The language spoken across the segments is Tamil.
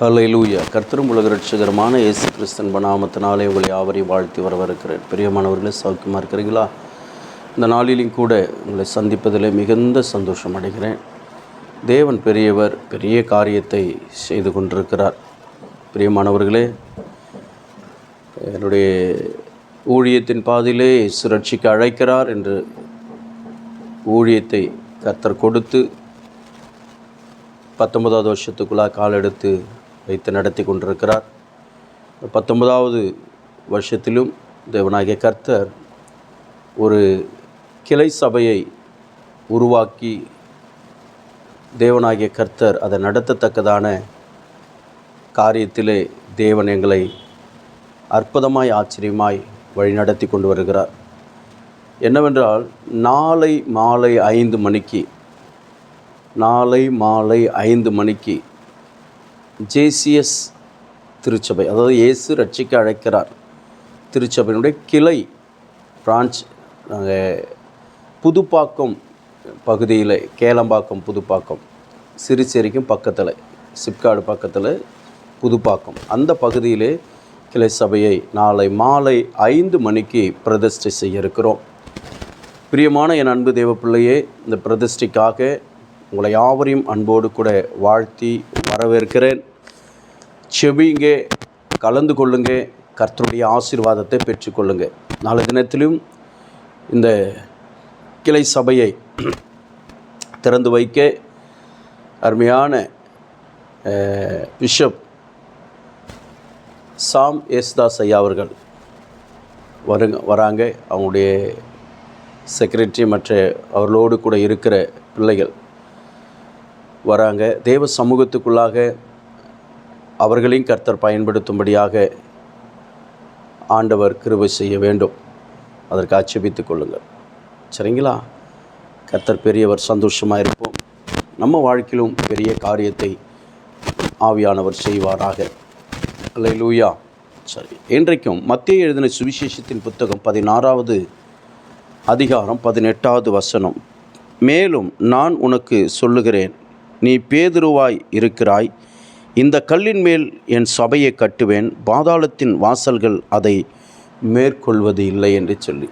ஹalleluya. கர்த்தரும் உலக ரட்சகரமான இயேசு கிறிஸ்தன் பனாமத்தினாலே உங்களை யாவரையும் வாழ்த்தி வரவிருக்கிறேன் பிரியமானவர்களே சௌக்கியமாக இருக்கிறீங்களா இந்த நாளிலும் கூட உங்களை சந்திப்பதில் மிகுந்த சந்தோஷம் அடைகிறேன். தேவன் பெரியவர் பெரிய காரியத்தை செய்து கொண்டிருக்கிறார். பிரியமானவர்களே என்னுடைய ஊழியத்தின் பாதையிலே சுரட்சிக்கு அழைக்கிறார் என்று ஊழியத்தை கர்த்தர் கொடுத்து பத்தொன்பதாவது வருஷத்துக்குள்ளாக காலெடுத்து வைத்து நடத்தி கொண்டிருக்கிறார். பத்தொன்பதாவது வருஷத்திலும் தேவனாகிய கர்த்தர் ஒரு கிளை சபையை உருவாக்கி தேவனாகிய கர்த்தர் அதை நடத்தத்தக்கதான காரியத்திலே தேவன் எங்களை அற்புதமாய் ஆச்சரியமாய் வழிநடத்தி கொண்டு வருகிறார். என்னவென்றால் நாளை மாலை ஐந்து மணிக்கு நாளை மாலை ஐந்து மணிக்கு ஜேசிஎஸ் திருச்சபை அதாவது இயேசு ரட்சிக்க அழைக்கிறார். திருச்சபையினுடைய கிளை பிரான்ச் நாங்கள் புதுப்பாக்கம் பகுதியில் கேளம்பாக்கம் புதுப்பாக்கம் சிறுச்சேரிக்கும் பக்கத்தில் சிப்காடு பக்கத்தில் புதுப்பாக்கம். அந்த பகுதியிலே கிளை சபையை நாளை மாலை ஐந்து மணிக்கு பிரதிஷ்டை செய்ய இருக்கிறோம் பிரியமான என் அன்பு தேவ பிள்ளையே இந்த பிரதிஷ்டைக்காக உங்களை யாவரையும் அன்போடு கூட வாழ்த்தி வரவேற்கிறேன். செபிங்க கலந்து கொள்ளுங்க கர்த்தருடைய ஆசீர்வாதத்தை பெற்றுக்கொள்ளுங்க நாளை தினத்திலும் இந்த கிளை சபையை திறந்து வைக்க அருமையான பிஷப் சாம் ஏசுதாஸ் ஐயா அவர்கள் வருங்க வராங்க. அவங்களுடைய செக்ரட்டரி மற்ற அவர்களோடு கூட இருக்கிற பிள்ளைகள் வராங்க. தேவ சமூகத்துக்குள்ளாக அவர்களையும் கர்த்தர் பயன்படுத்தும்படியாக ஆண்டவர் கிருபை செய்ய வேண்டும். அதற்கு அச்சபித்துக் கொள்ளுங்கள். சரிங்களா? கர்த்தர் பெரியவர் சந்தோஷமாக இருப்போம். நம்ம வாழ்க்கையிலும் பெரிய காரியத்தை ஆவியானவர் செய்வாராக. அல்லேலூயா. சரி இன்றைக்கும் மத்திய எழுதின சுவிசேஷத்தின் புத்தகம் பதினாறாவது அதிகாரம் பதினெட்டாவது வசனம். மேலும் நான் உனக்கு சொல்லுகிறேன் நீ பேதுருவாய் இருக்கிறாய் இந்த கல்லின் மேல் என் சபையை கட்டுவேன் பாதாளத்தின் வாசல்கள் அதை மேற்கொள்வது இல்லை என்று சொல்லி.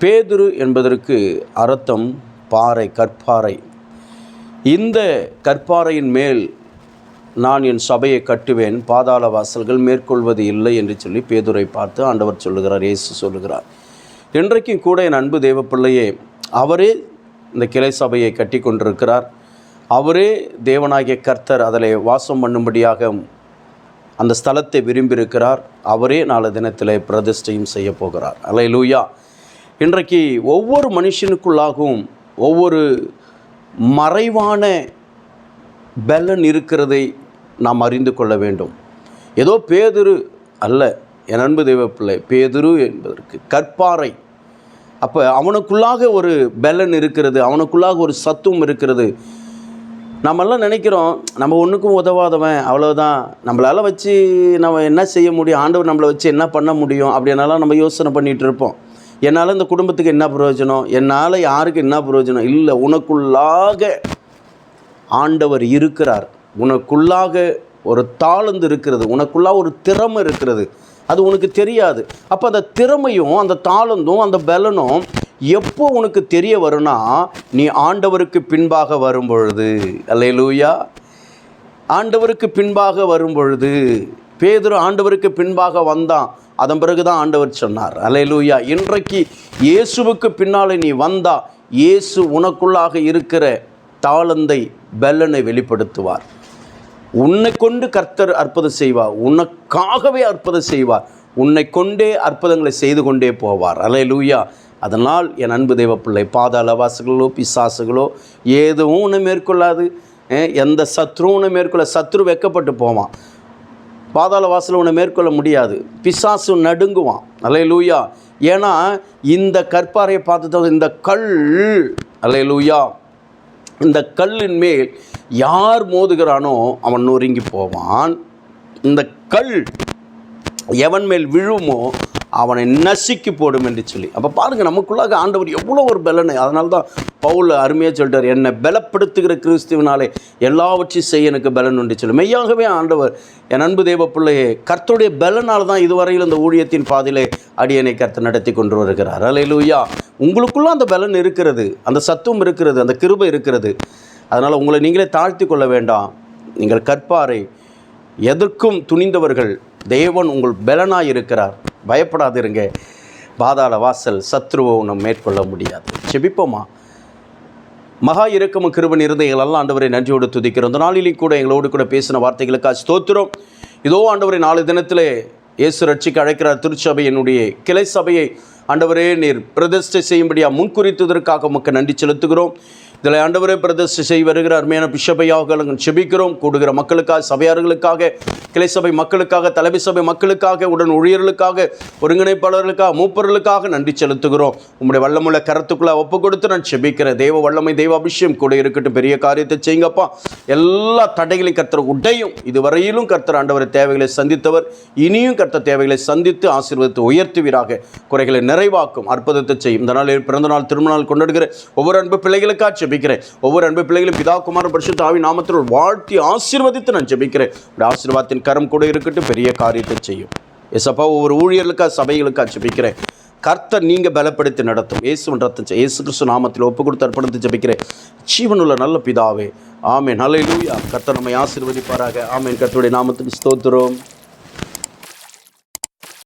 பேதுரு என்பதற்கு அர்த்தம் பாறை கற்பாறை. இந்த கற்பாறையின் மேல் நான் என் சபையை கட்டுவேன் பாதாள வாசல்கள் மேற்கொள்வது இல்லை என்று சொல்லி பேதுரை பார்த்து ஆண்டவர் சொல்லுகிறார் இயேசு சொல்லுகிறார். இன்றைக்கும் கூட என் அன்பு தேவப்பிள்ளையே அவரே இந்த கிளை சபையை கட்டி கொண்டிருக்கிறார் அவரே தேவனாகிய கர்த்தர் அதில் வாசம் பண்ணும்படியாக அந்த ஸ்தலத்தை விரும்பியிருக்கிறார். அவரே நாளை தினத்தில் பிரதிஷ்டையும் செய்ய போகிறார். அலை லூயா இன்றைக்கு ஒவ்வொரு மனுஷனுக்குள்ளாகவும் ஒவ்வொரு மறைவான பலன் இருக்கிறதை நாம் அறிந்து கொள்ள வேண்டும். ஏதோ பேதுரு அல்ல என் அன்பு தெய்வ பிள்ளை பேதுரு என்பதற்கு கற்பாறை. அப்போ அவனுக்குள்ளாக ஒரு பலன் இருக்கிறது அவனுக்குள்ளாக ஒரு சத்துவம் இருக்கிறது. நம்மெல்லாம் நினைக்கிறோம் நம்ம ஒன்றுக்கும் உதவாதவன் அவ்வளோதான் நம்மளால் வச்சு நம்ம என்ன செய்ய முடியும்? ஆண்டவர் நம்மளை வச்சு என்ன பண்ண முடியும்? அப்படின்னாலாம் நம்ம யோசனை பண்ணிகிட்டு இருப்போம். என்னால் இந்த குடும்பத்துக்கு என்ன பிரயோஜனம்? என்னால் யாருக்கு என்ன பிரயோஜனம்? இல்லை உனக்குள்ளாக ஆண்டவர் இருக்கிறார். உனக்குள்ளாக ஒரு தாளந்து இருக்கிறது. உனக்குள்ளாக ஒரு திறமை இருக்கிறது. அது உனக்கு தெரியாது. அப்போ அந்த திறமையும் அந்த தாளந்தும் அந்த பலனும் எப்போ உனக்கு தெரிய வரும்னா நீ ஆண்டவருக்கு பின்பாக வரும் பொழுது அல்லேலூயா. ஆண்டவருக்கு பின்பாக வரும் பொழுது பேதுரு ஆண்டவருக்கு பின்பாக வந்தான். அதன் பிறகு தான் ஆண்டவர் சொன்னார். அல்லேலூயா. இன்றைக்கு இயேசுவுக்கு பின்னாலே நீ வந்தா இயேசு உனக்குள்ளாக இருக்கிற தாளந்தை பெல்லனை வெளிப்படுத்துவார். உன்னை கொண்டு கர்த்தர் அற்புதம் செய்வார். உனக்காகவே அற்புதம் செய்வார். உன்னை கொண்டே அற்புதங்களை செய்து கொண்டே போவார். அல்லேலூயா. அதனால் என் அன்பு தெய்வ பிள்ளை பாதாளவாசுகளோ பிசாசுகளோ எதுவும் ஒன்று மேற்கொள்ளாது. எந்த சத்ருவும் ஒன்று மேற்கொள்ள சத்ரு வெக்கப்பட்டு போவான். பாதாள வாசலை உன்னை மேற்கொள்ள முடியாது. பிசாசு நடுங்குவான். அல்லேலூயா. ஏன்னா இந்த கற்பாறையை பார்த்துட்டு இந்த கல் அல்லேலூயா. இந்த கல்லின் மேல் யார் மோதுகிறானோ அவன் நொறுங்கி போவான். இந்த கல் எவன் மேல் விழுமோ அவனை நசுக்கி போடும் என்று சொல்லி. அப்போ பாருங்கள் நமக்குள்ளாக ஆண்டவர் எவ்வளோ ஒரு பலனை. அதனால தான் பவுல் அருமையாக சொல்லிட்டார் என்னை பலப்படுத்துகிற கிறிஸ்துவனாலே எல்லாவற்றையும் செய்ய எனக்கு பலன் உண்டு சொல்லி. மெய்யாகவே ஆண்டவர் என் அன்பு தேவ பிள்ளையே கர்த்தருடைய பலனால் தான் இதுவரையில் இந்த ஊழியத்தின் பாதையிலே அடியனை கர்த்தர் நடத்தி கொண்டு வருகிறார். அலையிலூயா உங்களுக்குள்ளே அந்த பலன் இருக்கிறது அந்த சத்துவம் இருக்கிறது அந்த கிருபை இருக்கிறது. அதனால் உங்களை நீங்களே தாழ்த்தி கொள்ள வேண்டாம். நீங்கள் கற்பாரை எதற்கும் துணிந்தவர்கள் தேவன் உங்கள் பலனாய் இருக்கிறார். பயப்படாதிருங்க. பாதாள வாசல் சத்ருவை உன்னை மேற்கொள்ள முடியாது. செபிப்போமா? மகா இரக்கமும் கிருபன் இருந்த எங்களெல்லாம் ஆண்டவரை நன்றியோடு துதிக்கிறோம். இந்த நாளிலையும் கூட எங்களோடு கூட பேசின வார்த்தைகளுக்காக ஸ்தோத்திரம். இதோ ஆண்டவரை நாலு தினத்திலே இயேசு ரட்சிக்கு அழைக்கிறார். திருச்சபையினுடைய கிளை சபையை ஆண்டவரே நீர் பிரதிஷ்டை செய்யும்படியாக முன்குறித்ததற்காக உமக்கு நன்றி செலுத்துகிறோம். இதில் ஆண்டவரே பிரதிஷ்டை செய்ய வருகிற அருமையான பிஷபையாக நாங்கள் செபிக்கிறோம். கூடுகிற மக்களுக்காக சபையார்களுக்காக கிளை சபை மக்களுக்காக தலைமை சபை மக்களுக்காக உடன் ஊழியர்களுக்காக ஒருங்கிணைப்பாளர்களுக்காக மூப்பர்களுக்காக நன்றி செலுத்துகிறோம். உங்களுடைய வல்லமுள்ள கரத்துக்குள்ளே ஒப்பு கொடுத்து நான் செபிக்கிறேன் தெய்வ வல்லமை தெய்வ அபிஷேகம் கூட இருக்கட்டும். பெரிய காரியத்தை செய்யுங்கப்பா. எல்லா தடைகளையும் கர்த்தர் உடையும். இதுவரையிலும் கர்த்தர் ஆண்டவர் தேவைகளை சந்தித்தவர். இனியும் கர்த்தர் தேவைகளை சந்தித்து ஆசீர்வாதத்தை உயர்த்துவீராக. குறைகளை நிறைவாக்கும் அற்புதத்தை செய்யும். இந்த நாளில் பிறந்த நாள் திருமண நாள் கொண்டாடுகிற ஒவ்வொரு அன்பு பிள்ளைகளுக்காக ஜெபிக்கிறேன். ஒவ்வொரு அன்பு பிள்ளைகளும் பிதா குமார பரிசுத்த ஆவி நாமத்தில் வாழ்த்தி ஆசீர்வதித்து நான் ஜெபிக்கிறேன். உடைய ஆசீர்வாதத்தின் கரம் கூட இருக்கட்டும் பெரிய காரியத்தை செய்யும். எசப்பா ஒவ்வொரு ஊழியர்களுக்காக சபைகளுக்காக ஜெபிக்கிறேன். கர்த்தர் நீங்கள் பலப்படுத்தி நடத்தும். இயேசுவின் ரத்தம் இயேசு கிறிஸ்து நாமத்தில் ஒப்பு கொடுத்து அர்ப்பணித்து ஜெபிக்கிறேன். ஜீவனுள்ள நல்ல பிதாவே ஆமேன். நல்ல லூயா கர்த்தர் நம்மை ஆசீர்வதிப்பாராக. ஆமேன். கர்த்தருடைய நாமத்துக்கு ஸ்தோத்திரம்.